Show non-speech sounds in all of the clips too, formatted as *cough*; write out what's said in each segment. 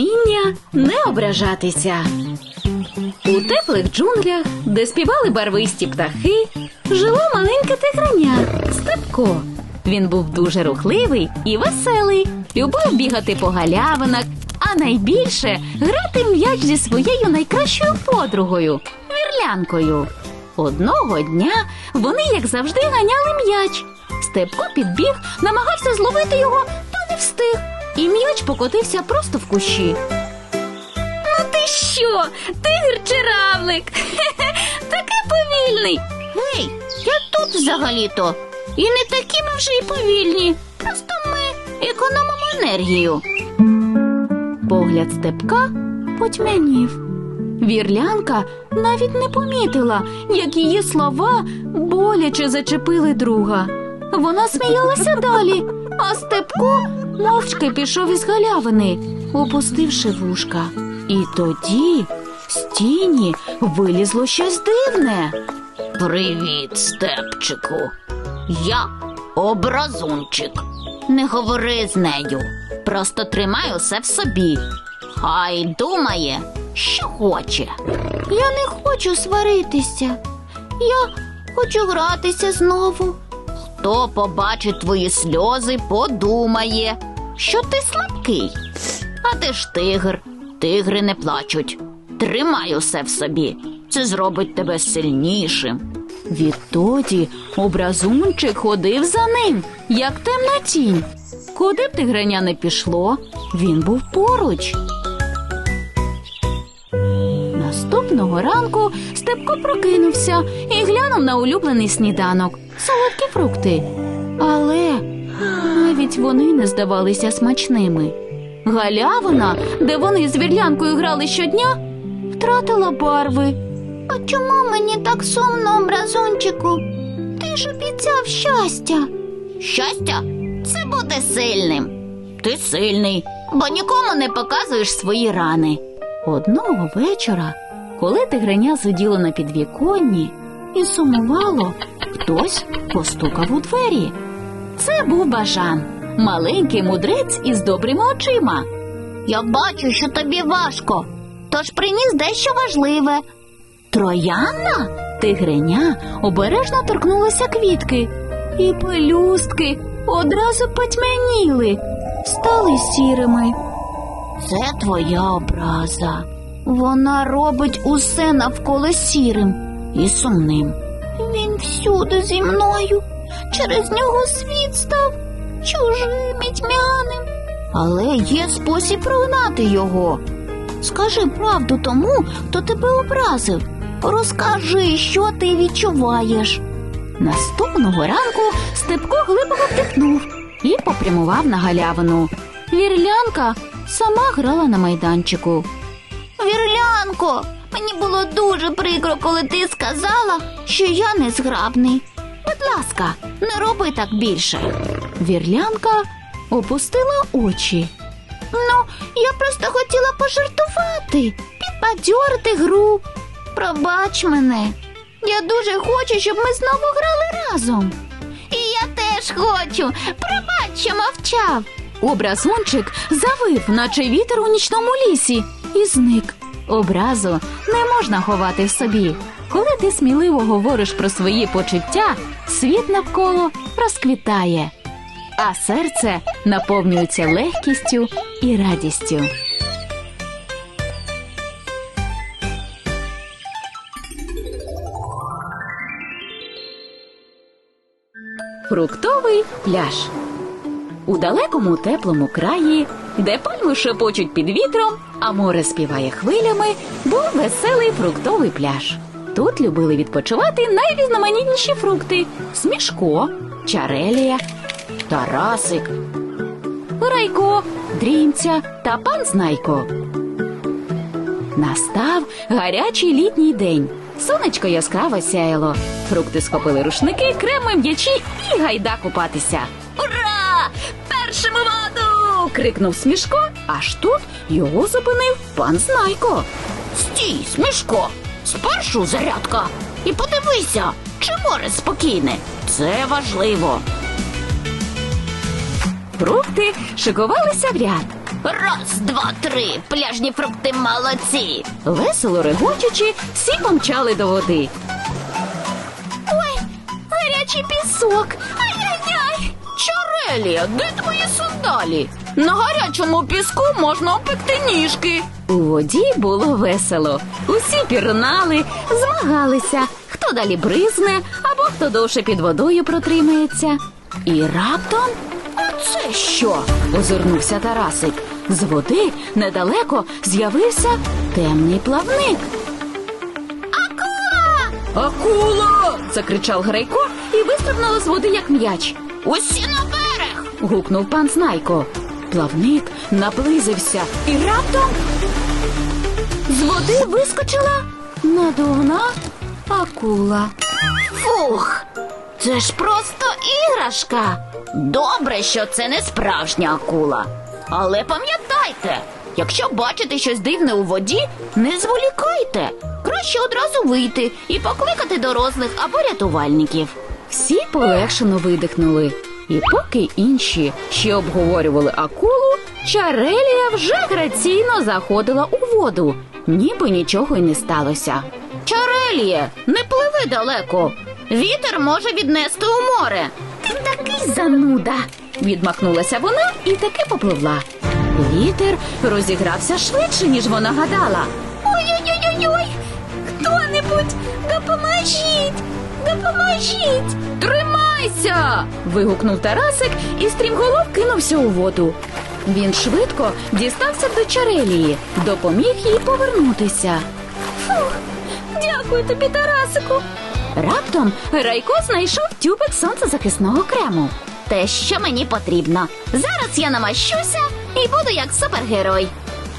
Вміння не ображатися. У теплих джунглях, де співали барвисті птахи, жило маленьке тигреня Степко. Він був дуже рухливий і веселий, любив бігати по галявинах, а найбільше грати м'яч зі своєю найкращою подругою вірлянкою. Одного дня вони, як завжди, ганяли м'яч. Степко підбіг, намагався зловити його, та не встиг. І м'яч покотився просто в кущі. Ну ти що? Тигр чи равлик? *laughs* Такий повільний. Гей, я тут взагалі-то. І не такі ми вже й повільні. Просто ми економимо енергію. Погляд Степка потьмянів. Вірлянка навіть не помітила, як її слова боляче зачепили друга. Вона сміялася далі, а Степко мовчки пішов із галявини, опустивши вушка. І тоді з тіні вилізло щось дивне. Привіт, степчику. Я образунчик. Не говори з нею. Просто тримай усе в собі. Хай думає, що хоче. Я не хочу сваритися. Я хочу гратися знову. Хто побачить твої сльози, подумає, що ти слабкий. А ти ж тигр. Тигри не плачуть. Тримай усе в собі. Це зробить тебе сильнішим. Відтоді образунчик ходив за ним, як темна тінь. Куди б тигреня не пішло, він був поруч. Наступного ранку Степко прокинувся і глянув на улюблений сніданок солодкі фрукти. Але навіть вони не здавалися смачними. Галявина, де вони з вірлянкою грали щодня, втратила барви. А чому мені так сумно, образунчику? Ти ж обіцяв щастя. Щастя? Це буде сильним. Ти сильний, бо нікому не показуєш свої рани. Одного вечора, коли тигреня сиділо на підвіконні і сумувало, хтось постукав у двері. Це був бажан, маленький мудрець із добрими очима. Я бачу, що тобі важко, тож приніс дещо важливе. Троянна тигреня обережно торкнулася квітки, і пелюстки одразу потьмяніли, стали сірими. Це твоя образа. Вона робить усе навколо сірим і сумним. Він всюди зі мною. Через нього світ став чужим і тьмяним. Але є спосіб прогнати його. Скажи правду тому, хто тебе образив. Розкажи, що ти відчуваєш. Наступного ранку Степко глибоко вдихнув і попрямував на галявину. Вірлянка сама грала на майданчику. Вірлянко, мені було дуже прикро, коли ти сказала, що я незграбний. Будь ласка, не роби так більше. Вірлянка опустила очі. Ну, я просто хотіла пожартувати, підбадьорити гру. Пробач мене. Я дуже хочу, щоб ми знову грали разом. І я теж хочу. Пробач, що мовчав. Образунчик завив, наче вітер у нічному лісі, і зник. Образу не можна ховати в собі. Коли ти сміливо говориш про свої почуття, світ навколо розквітає, а серце наповнюється легкістю і радістю. Фруктовий пляж. У далекому теплому краї, де пальми шепочуть під вітром, а море співає хвилями, був веселий фруктовий пляж. Тут любили відпочивати найрізноманітніші фрукти: смішко, чарелія, тарасик, райко, дрімця та пан Знайко. Настав гарячий літній день. Сонечко яскраво сяяло. Фрукти схопили рушники, креми м'ячі і гайда купатися. Ура! Першому воду! крикнув Смішко, аж тут його зупинив пан Знайко. Стій, смішко, спершу зарядка. І подивися, чи море спокійне. Це важливо. Фрукти шикувалися в ряд. Раз, два, три. Пляжні фрукти молодці. Весело регочучи, всі помчали до води. Ой, гарячий пісок. Ай-яй-яй. Чарелія, де твої сандалі? На гарячому піску можна опекти ніжки. У воді було весело. Усі пірнали, змагалися, хто далі бризне, або хто довше під водою протримається. І раптом Це що? озирнувся Тарасик. З води недалеко з'явився темний плавник. Акула! Акула! закричав Грайко і вистрибнула з води, як м'яч. Усі на берег! гукнув пан Знайко. Плавник наблизився і раптом з води вискочила надувна акула. Фух, це ж просто іграшка. Добре, що це не справжня акула. Але пам'ятайте, якщо бачите щось дивне у воді, не зволікайте. Краще одразу вийти і покликати дорослих або рятувальників. Всі полегшено видихнули. І поки інші ще обговорювали акулу, Чарелія вже граційно заходила у воду, ніби нічого й не сталося. Чареліє, не пливи далеко. Вітер може віднести у море. Ти такий зануда. Відмахнулася вона і таки попливла. Вітер розігрався швидше, ніж вона гадала. Ой-ой-ой-ой! Хто-небудь, допоможіть! Допоможіть! Тримайся. вигукнув Тарасик і стрімголов кинувся у воду. Він швидко дістався до Чарелії, допоміг їй повернутися. Фух, дякую тобі, Тарасику. Раптом Райко знайшов тюбик сонцезахисного крему. Те, що мені потрібно. Зараз я намащуся і буду як супергерой.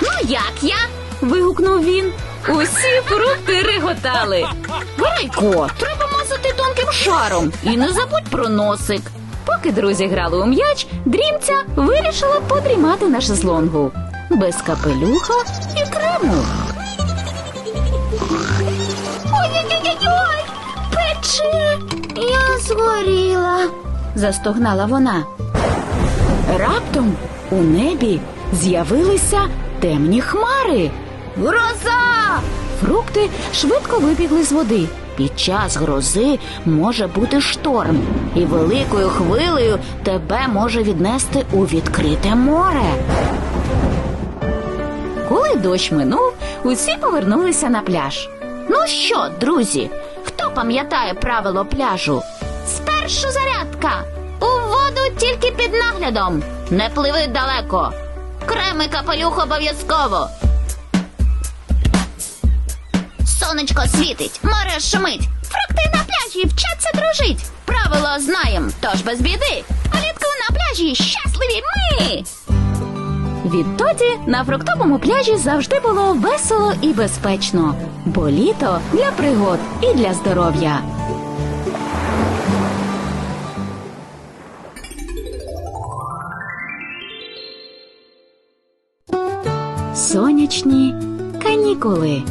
Ну як я? Вигукнув він. Усі фрукти реготали. Райко, треба тонким шаром. І не забудь про носик. Поки друзі грали у м'яч, дрімця вирішила подрімати на шезлонгу. Без капелюха і крему. Ой-ой-ой-ой! Пече! Я згоріла. застогнала вона. Раптом у небі з'явилися темні хмари. Гроза! Фрукти швидко вибігли з води. Під час грози може бути шторм, і великою хвилею тебе може віднести у відкрите море. Коли дощ минув, усі повернулися на пляж. Ну що, друзі, хто пам'ятає правило пляжу? Спершу зарядка. У воду тільки під наглядом. Не пливи далеко. Креми капелюх обов'язково. Сонечко світить, море шумить. Фрукти на пляжі вчаться дружить. Правила знаєм, тож без біди. Влітку на пляжі щасливі ми. Відтоді на фруктовому пляжі завжди було весело і безпечно, бо літо для пригод і для здоров'я. Сонячні канікули.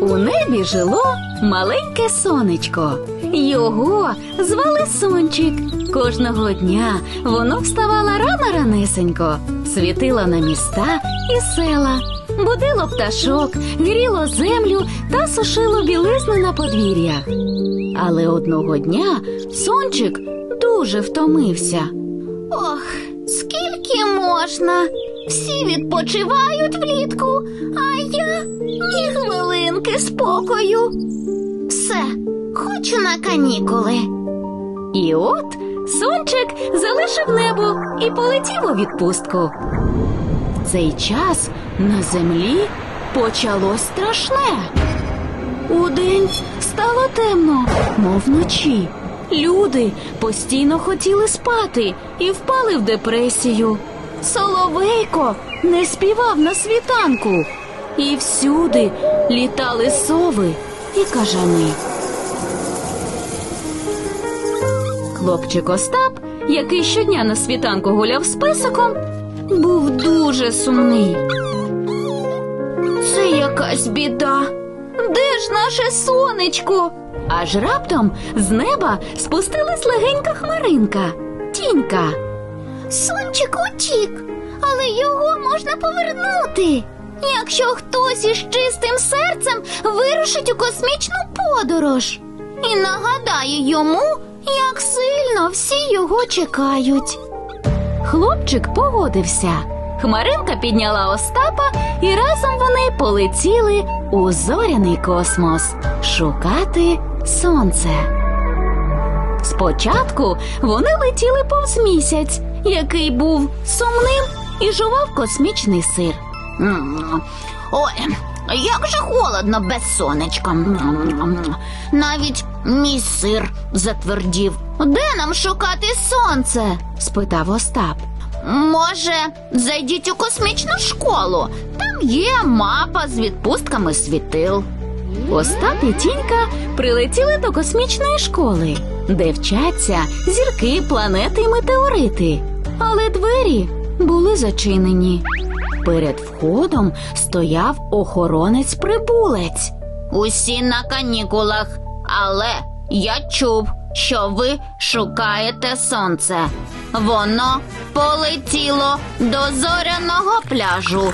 У небі жило маленьке сонечко. Його звали Сончик. Кожного дня воно вставало рано ранесенько, світило на міста і села, будило пташок, гріло землю та сушило білизни на подвір'ях. Але одного дня сончик дуже втомився. Ох, скільки можна? Всі відпочивають влітку, а я ні хвилинки спокою. Все, хочу на канікули. І от сончик залишив небо і полетів у відпустку. В цей час на землі почалось страшне. Удень стало темно, мов вночі. Люди постійно хотіли спати і впали в депресію. Соловейко не співав на світанку, і всюди літали сови і кажани. Хлопчик Остап, який щодня на світанку гуляв з песиком, був дуже сумний. Це якась біда. Де ж наше сонечко? Аж раптом з неба спустилась легенька хмаринка. Тінька. Сончик утік, Але його можна повернути. Якщо хтось із чистим серцем вирушить у космічну подорож і нагадає йому, як сильно всі його чекають. Хлопчик погодився. Хмаринка підняла Остапа, і разом вони полетіли у зоряний космос шукати сонце. Спочатку вони летіли повз місяць, який був сумним і жував космічний сир. Ой, як же холодно без сонечка. Навіть мій сир затвердів. Де нам шукати сонце? спитав Остап. Може, зайдіть у космічну школу. Там є мапа з відпустками світил. Остап і Тінька прилетіли до космічної школи, де вчаться зірки, планети й метеорити. Але двері були зачинені. Перед входом стояв охоронець-прибулець. Усі на канікулах, але я чув, що ви шукаєте сонце. Воно полетіло до зоряного пляжу.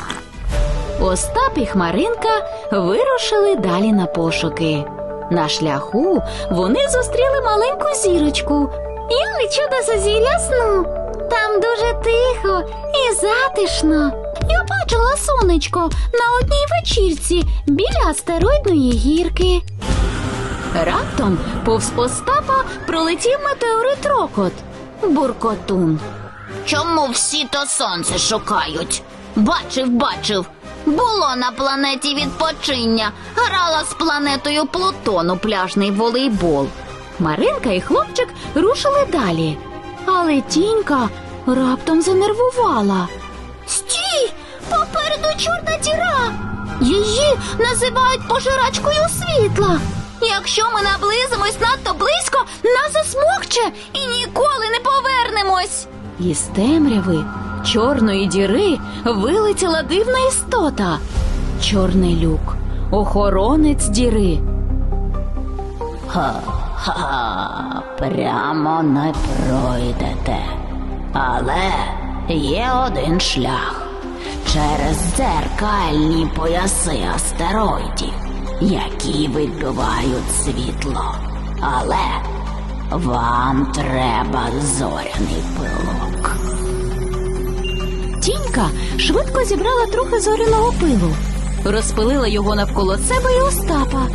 Остап і Хмаринка вирушили далі на пошуки. На шляху вони зустріли маленьку зірочку. Я лечу до зазір'я сну. Там дуже тихо і затишно. Я бачила сонечко на одній вечірці біля астероїдної гірки. Раптом повз Остапа пролетів метеорит рокот. Буркотун. Чому всі то сонце шукають? Бачив, бачив. Було на планеті відпочиння. Грала з планетою Плутон у пляжний волейбол. Маринка і хлопчик рушили далі. Але тінька раптом занервувала. Стій! Попереду чорна діра. Її називають пожирачкою світла. Якщо ми наблизимось надто близько, нас засмокче і ніколи не повернемось. Із темряви чорної діри вилетіла дивна істота. Чорний люк, охоронець діри. Ха-ха, прямо не пройдете. Але є один шлях через дзеркальні пояси астероїдів, які відбивають світло. Але вам треба зоряний пилок. Тінька швидко зібрала трохи зоряного пилу, розпилила його навколо себе і Остапа.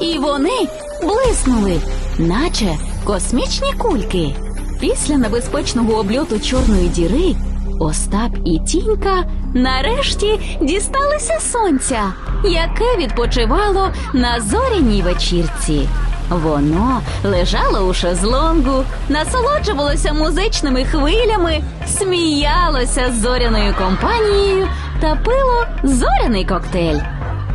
І вони блиснули, наче космічні кульки. Після небезпечного обльоту чорної діри Остап і Тінька нарешті дісталися сонця, яке відпочивало на зоряній вечірці. Воно лежало у шезлонгу, насолоджувалося музичними хвилями, сміялося з зоряною компанією та пило зоряний коктейль.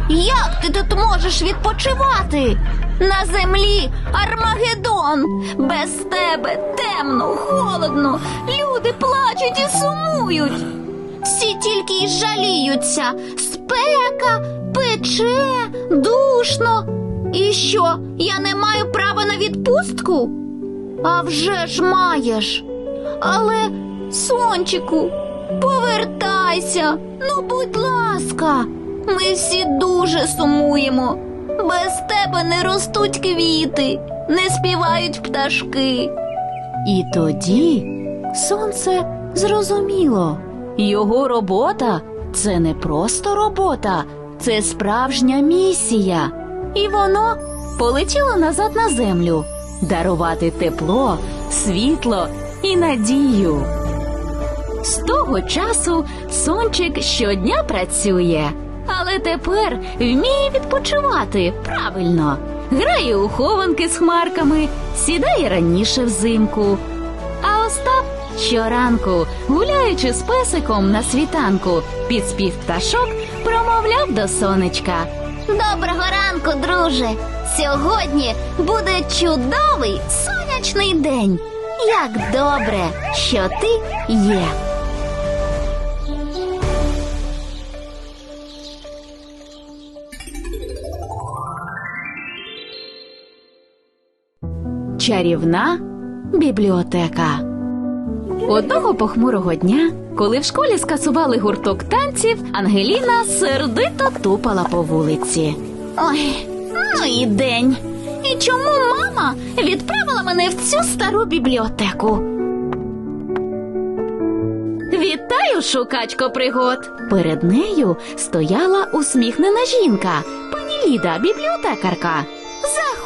Як ти тут можеш відпочивати? На землі Армагеддон. Без тебе темно, холодно, люди плачуть і сумують. Всі тільки й жаліються. Спека, пече, душно. І що, я не маю права на відпустку? А вже ж маєш. Але, сончику, повертайся, ну будь ласка. Ми всі дуже сумуємо. Без тебе не ростуть квіти, не співають пташки. І тоді сонце зрозуміло. Його робота це не просто робота, це справжня місія. І воно полетіло назад на землю дарувати тепло, світло і надію. З того часу сончик щодня працює, але тепер вміє відпочивати правильно. Грає у хованки з хмарками, сідає раніше взимку. А Остап щоранку, гуляючи з песиком на світанку, під спів пташок, промовляв до сонечка. Доброго ранку, друже. Сьогодні буде чудовий сонячний день. Як добре, що ти є. Чарівна бібліотека. Одного похмурого дня, коли в школі скасували гурток танців, Ангеліна сердито тупала по вулиці. Ой, ну і день. І чому мама відправила мене в цю стару бібліотеку? Вітаю, шукачко пригод! Перед нею стояла усміхнена жінка, пані Ліда, бібліотекарка.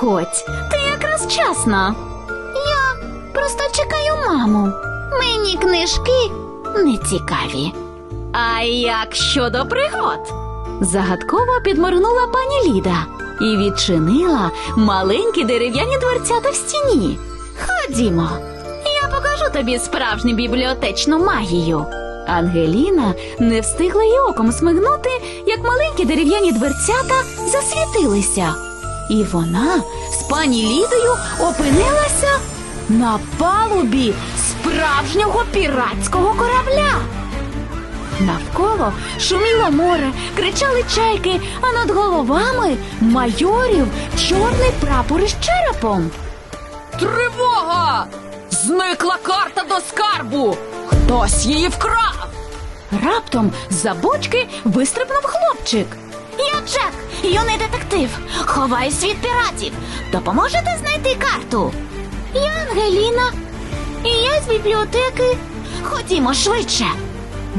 Заходь, ти якраз вчасно. Я просто чекаю маму. Мені книжки не цікаві. А як щодо пригод? Загадково підморгнула пані Ліда і відчинила маленькі дерев'яні дверцята в стіні. Ходімо, я покажу тобі справжню бібліотечну магію. Ангеліна не встигла й оком смигнути, як маленькі дерев'яні дверцята засвітилися. І вона з пані Лідою опинилася на палубі справжнього піратського корабля. Навколо шуміло море, кричали чайки, а над головами майорів чорний прапор із черепом. Тривога! Зникла карта до скарбу! Хтось її вкрав! Раптом з-за бочки вистрибнув хлопчик. Я Джек, юний детектив. Ховаюсь від піратів. Допоможете знайти карту? Я Ангеліна. І я з бібліотеки. Ходімо швидше.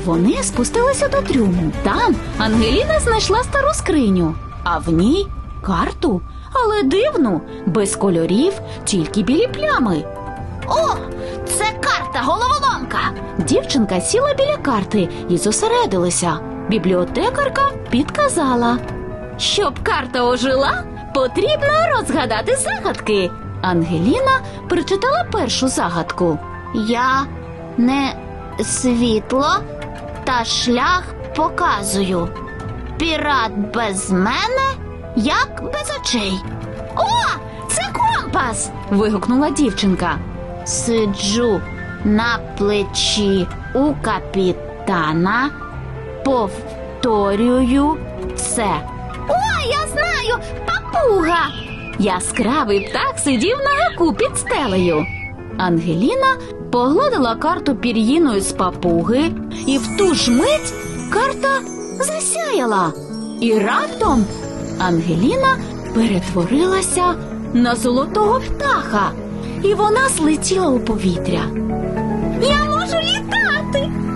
Вони спустилися до трюму. Там Ангеліна знайшла стару скриню, а в ній карту, але дивну, без кольорів, тільки білі плями. О, це карта головоломка. Дівчинка сіла біля карти і зосередилася. Бібліотекарка підказала. Щоб карта ожила, потрібно розгадати загадки. Ангеліна прочитала першу загадку. Я не світло та шлях показую. Пірат без мене, як без очей. О, це компас! Вигукнула дівчинка. Сиджу на плечі у капітана, повторюю це. О, я знаю, папуга! Яскравий птах сидів на гаку під стелею. Ангеліна погладила карту пір'їною з папуги, і в ту ж мить карта засяяла. І раптом Ангеліна перетворилася на золотого птаха, і вона злетіла у повітря. Я можу літати!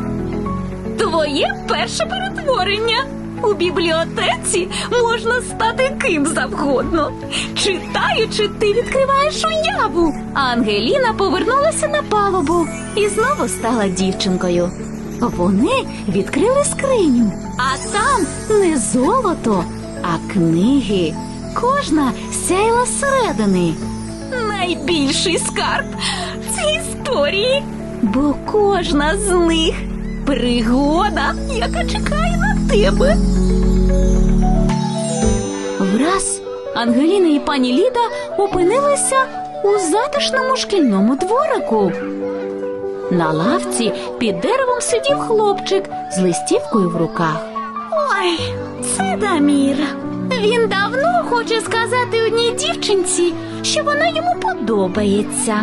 Твоє перше перетворення. У бібліотеці можна стати ким завгодно. Читаючи, ти відкриваєш уяву. Ангеліна повернулася на палубу і знову стала дівчинкою. Вони відкрили скриню, а там не золото, а книги. Кожна сяйла зсередини. Найбільший скарб це історії, бо кожна з них пригода, яка чекає на тебе. Враз Ангеліна і пані Ліда опинилися у затишному шкільному дворику. На лавці під деревом сидів хлопчик з листівкою в руках. Ой, це Дамір. Він давно хоче сказати одній дівчинці, що вона йому подобається,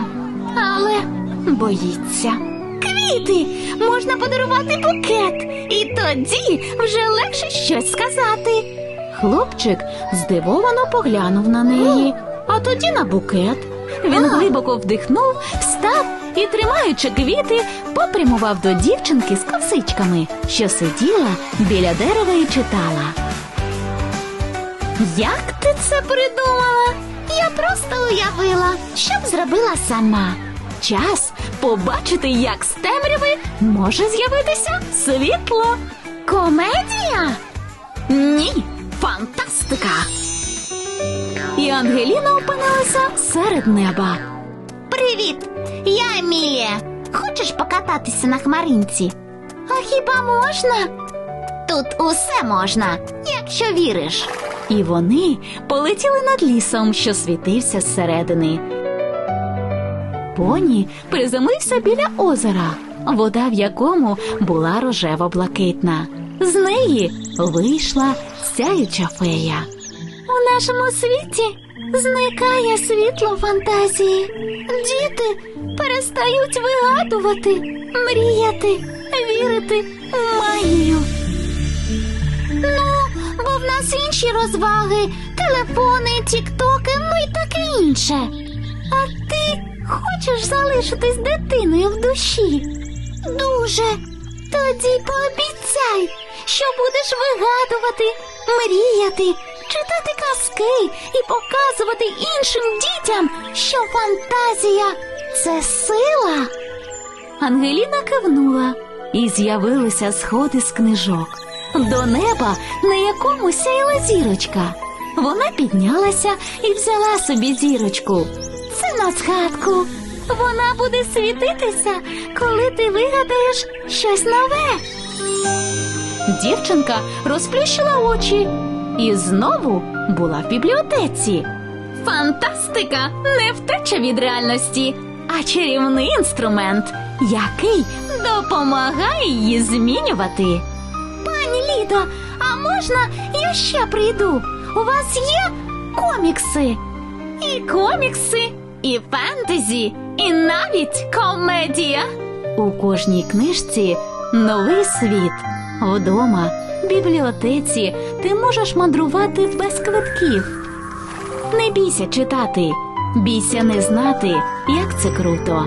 але боїться. Квіти можна подарувати букет, і тоді вже легше щось сказати. Хлопчик здивовано поглянув на неї, а тоді на букет. Він глибоко вдихнув, встав і, тримаючи квіти, попрямував до дівчинки з косичками, що сиділа біля дерева і читала. Як ти це придумала? Я просто уявила, що б зробила сама. Час побачити, як з темряви може з'явитися світло. Комедія? Ні, фантастика. І Ангеліна опинилася серед неба. Привіт, я Емілія. Хочеш покататися на хмаринці? А хіба можна? Тут усе можна, якщо віриш. І вони полетіли над лісом, що світився зсередини. Поні приземлився біля озера, вода в якому була рожево-блакитна. З неї вийшла сяюча фея. У нашому світі Зникає світло фантазії. Діти перестають вигадувати, мріяти, вірити у магію. Ну, бо в нас інші розваги, телефони, тіктоки, ну і таке інше. А ти хочеш залишитись дитиною в душі? Дуже. Тоді пообіцяй, що будеш вигадувати, мріяти, читати казки і показувати іншим дітям, що фантазія це сила. Ангеліна кивнула, і з'явилися сходи з книжок. До неба, на якому сяяла зірочка. Вона піднялася і взяла собі зірочку. Це згадку. Вона буде світитися, коли ти вигадаєш щось нове. Дівчинка розплющила очі і знову була в бібліотеці. Фантастика не втеча від реальності, а чарівний інструмент, який допомагає її змінювати. Пані Лідо, а можна я ще прийду? У вас є комікси? І комікси, і фентезі, і навіть комедія. У кожній книжці новий світ. Вдома, в бібліотеці ти можеш мандрувати без квитків. Не бійся читати, бійся не знати, як це круто.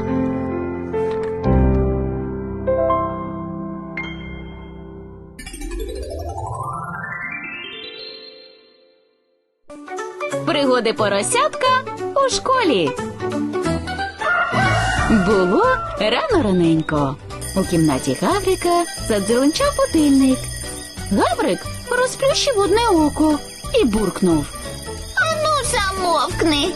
Пригоди поросятка у школі. Було рано раненько. У кімнаті Гаврика задзеленчав будильник. Гаврик розплющив одне око і буркнув. Ну, замовкни.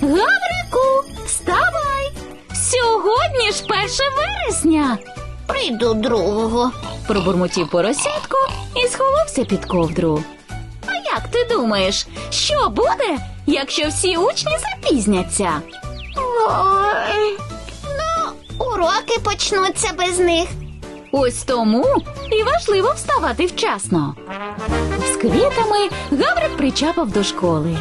Гаврику, вставай! Сьогодні ж перше вересня. Прийду другого. Пробурмотів поросятко і сховався під ковдру. Як ти думаєш, що буде, якщо всі учні запізняться? Ой. Ну, уроки почнуться без них. Ось тому і важливо вставати вчасно. З квітами Гаврик причапав до школи.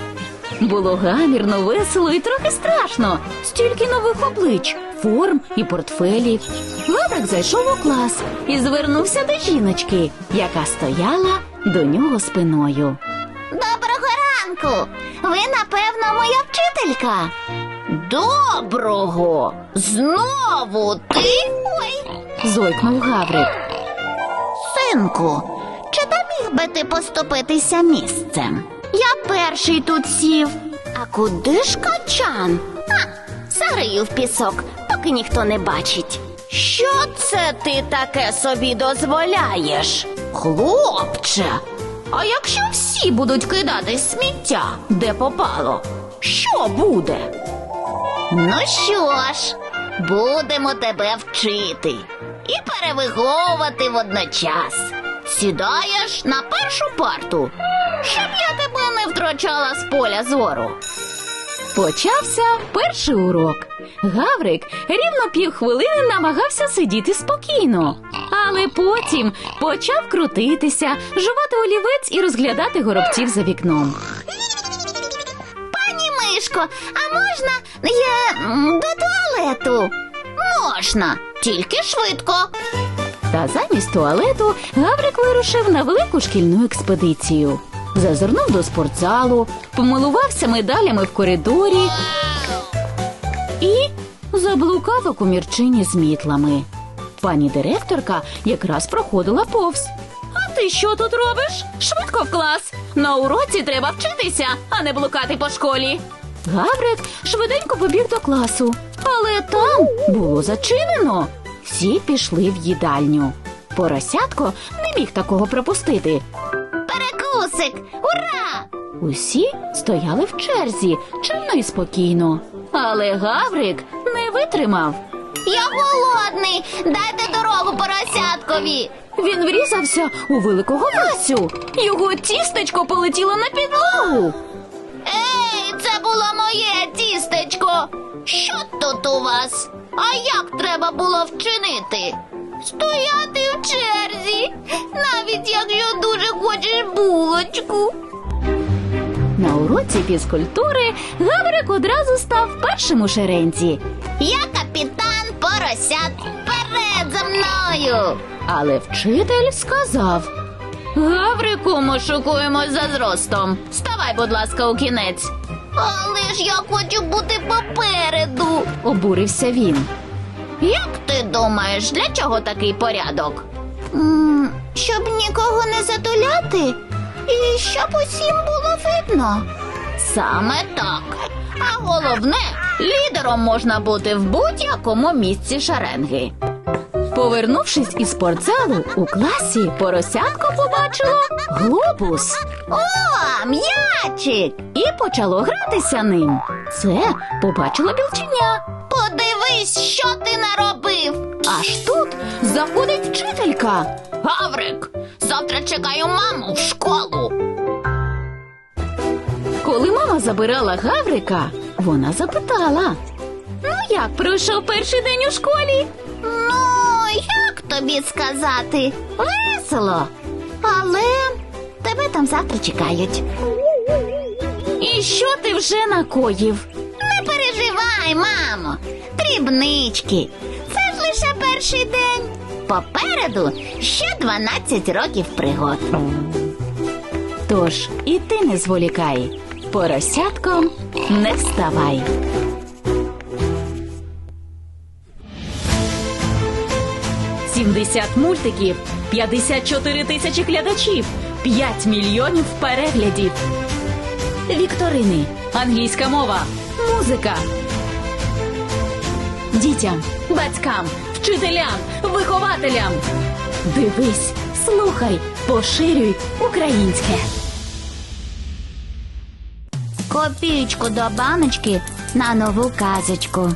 Було гамірно, весело і трохи страшно. Стільки нових облич, форм і портфелів. Гаврик зайшов у клас і звернувся до жіночки, яка стояла до нього спиною. Ранку. Ви, напевно, моя вчителька. Доброго. Знову ти? Ой, Зойкнув Гаврик. синку, чи доміг би ти поступитися місцем? Я перший тут сів. А куди ж качан? А, зарию в пісок, поки ніхто не бачить. Що це ти таке собі дозволяєш? Хлопче, а якщо всі будуть кидати сміття, де попало, що буде? Ну що ж, будемо тебе вчити і перевиховувати водночас. Сідаєш на першу парту, щоб я тебе не втрачала з поля зору. Почався перший урок. Гаврик рівно півхвилини намагався сидіти спокійно, але потім почав крутитися, жувати олівець і розглядати горобців за вікном. Пані Мишко, а можна я м, до туалету? Можна, тільки швидко. Та замість туалету Гаврик вирушив на велику шкільну експедицію. Зазирнув до спортзалу, помилувався медалями в коридорі і заблукав у комірчині з мітлами. Пані директорка якраз проходила повз. А ти що тут робиш? Швидко в клас. На уроці треба вчитися, а не блукати по школі. Гаврик швиденько побіг до класу, але там було зачинено. Всі пішли в їдальню. Поросятко не міг такого пропустити. Перекусик, ура! Усі стояли в черзі, чинно і спокійно. Але Гаврик не витримав. Я голодний. Дайте дорогу поросяткові. Він врізався у великого Васю. Його тістечко полетіло на підлогу. Ей, це було моє тістечко. Що тут у вас? А як треба було вчинити? Стояти в черзі, навіть якщо дуже хочеш булочку. На уроці фізкультури Гаврик одразу став першим у шеренці. Я капітан поросят. Вперед за мною. Але вчитель сказав: Гаврику, ми шукуємось за зростом. Ставай, будь ласка, у кінець. Але ж я хочу бути попереду. обурився він. Як ти думаєш, для чого такий порядок? м щоб нікого не затуляти і щоб усім було видно. Саме так. А головне, лідером можна бути в будь-якому місці шеренги. Повернувшись із спортзалу, у класі поросятко побачило глобус О, м'ячик! і почало гратися ним. Це побачило білченя. Подивись, що ти наробив. Аж тут заходить вчителька. Гаврик, завтра чекаю маму в школу. Коли мама забирала Гаврика, вона запитала: Ну як пройшов перший день у школі? Ну, як тобі сказати? Весело. Але тебе там завтра чекають. І що ти вже накоїв? Переживай, мамо. Дрібнички. Це ж лише перший день. Попереду ще 12 років пригод. Тож і ти не зволікай, поросятком не ставай. Сімдесят мультиків, 54 тисячі глядачів, 5 мільйонів переглядів. Вікторини, англійська мова, музика. Дітям, батькам, вчителям, вихователям. Дивись, слухай, поширюй українське. Копійку до баночки на нову казочку.